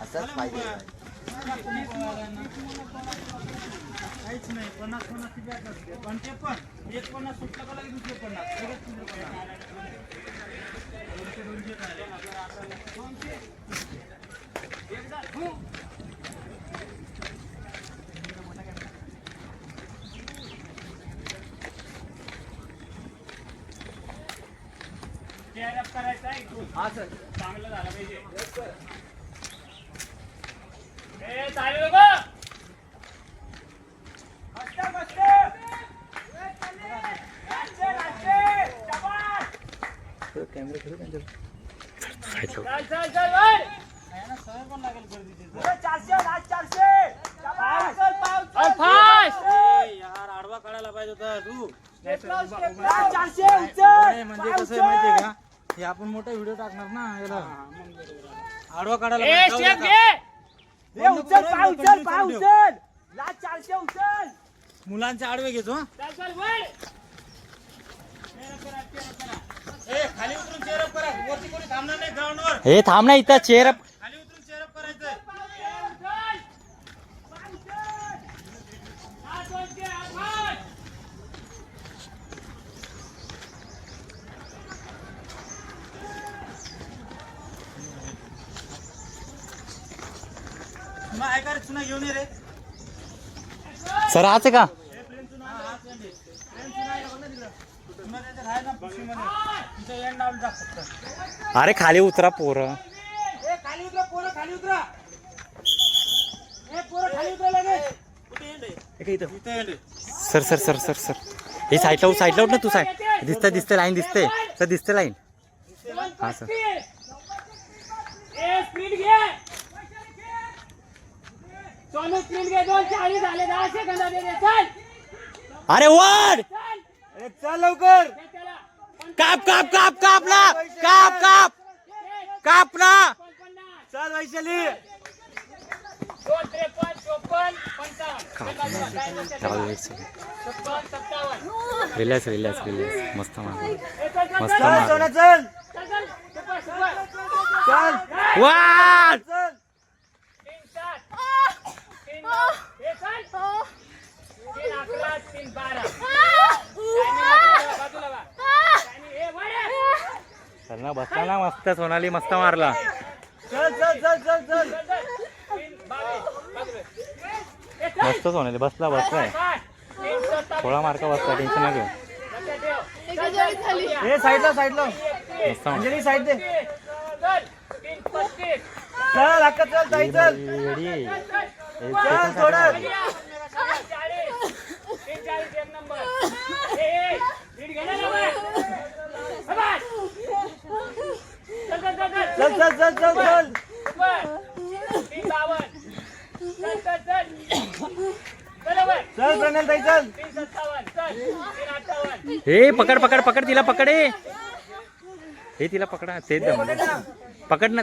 असंच पाहिजे काहीच नाही पन्नास पन्नास पन्नासची बॅग असते पण ते पण एक पन्नास सुटलं का लगेच दुसरे पन्नास लगेच दुसरे पन्नास दोनशे दोनशे झाले. दोनशे. आहे इथून. चांगलं झालं पाहिजे. ए चालेल चल वर. पुढे चारशे लास्ट चारशे. आडवा काढायला पाहिजे होता तू. चारशे उचल. म्हणजे कसं आहे माहितीये. का हे आपण मोठा व्हिडिओ टाकणार ना याला आडवा काढायला ए, पाहिजे. स्टेप घे. ए, उचल पाय उचल पाय उचल लास्ट चारशे उचल मुलांचे आडवे घेतो हं. चल चल वर ए खाली उतरून चेअरअप करा वरती कोणी थांबणार नाही ग्राउंडवर हे थांब ना इथं चेअर खाली उतरून चेअरअप करायचंय चुना आहे का रे चुना घेऊन ये रे सर आज आहे का? अरे खाली उतरा पोरं. ए खाली उतरा पोरं खाली उतरा. ए पोरं खाली उतरा लगेच. कुठे एंड आहे इथं. इथं एंड आहे sir sir sir sir sir. हे साईडला उठ साईडला उठ ना तू साईड दिसतंय दिसतंय लाईन दिसते सर दिसते लाईन हा, सर. अरे वर चल. लवकर. काप काप काप काप ना. काप काप. काप ना. चल वैशाली. Relax relax relax. मस्त मस्त सुपर. चल वा चल तीन सात तीन नऊ हे चल तीन अकरा तीन बारा Timing बाजूला बा. Timing, ए, वर ये. चल ना बसला ना मस्त सोनाली मस्त मारला चल चल चल चल चल. मस्त सोनाली बसला बसलाय. थोडा मार्क बसला टेन्शन चल. ए साईडला साईडला मस्त अंजली साईड दे चल. चल अक्का चल चल थोडं. साठी चाळीस. तीन चाळीस एक नंबर. ए, ए, लीड घे ना लवकर. शाबास. चल, चल, चल, चल. चल चल. चल चल प्रणल ताई चल. हे पकड पकड पकड तिला पकड हे. हे तिला पकडा ते पकड ना.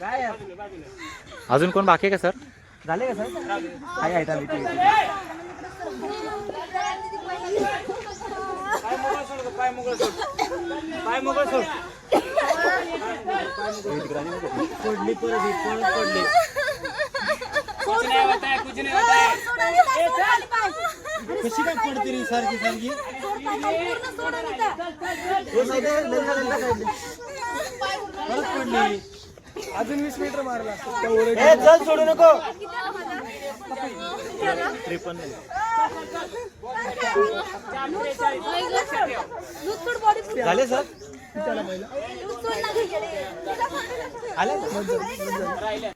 काय? अजून कोण बाकी आहे का सर? झाले का सर? आहे आहे. पाय सोड पाय सोड. पडली परत परत पडली कुछ कुछ कशी काय पडते रे सारखी सारखी परत पडली अजून वीस मीटर मारला चल सोडू नको झाले सर आले